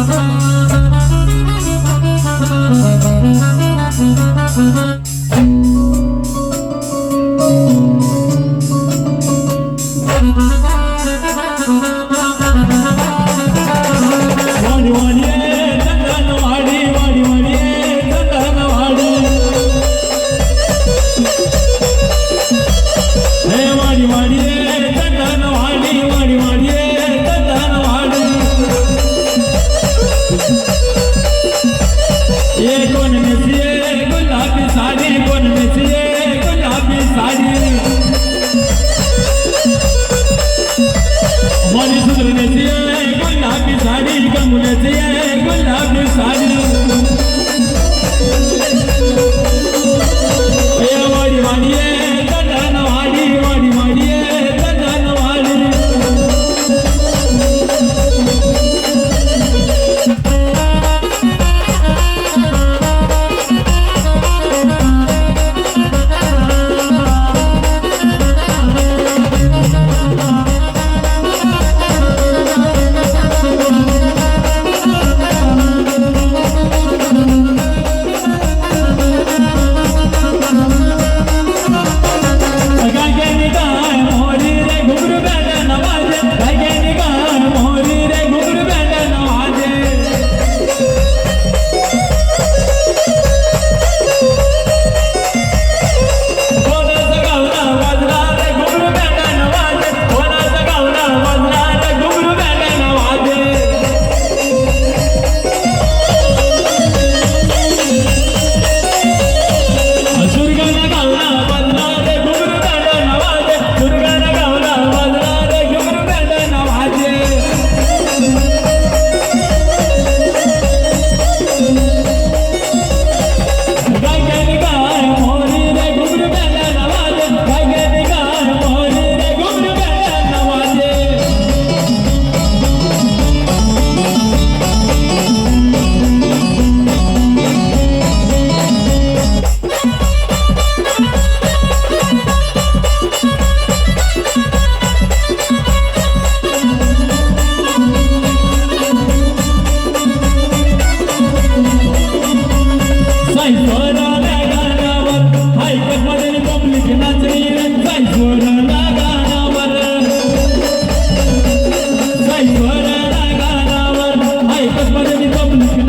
oh, की साड़ी गुलाब की साड़ी कयोरा लगावर हाय पद मध्ये मी पब्लिक नाचली नकाय जोरा लगानावर कयोरा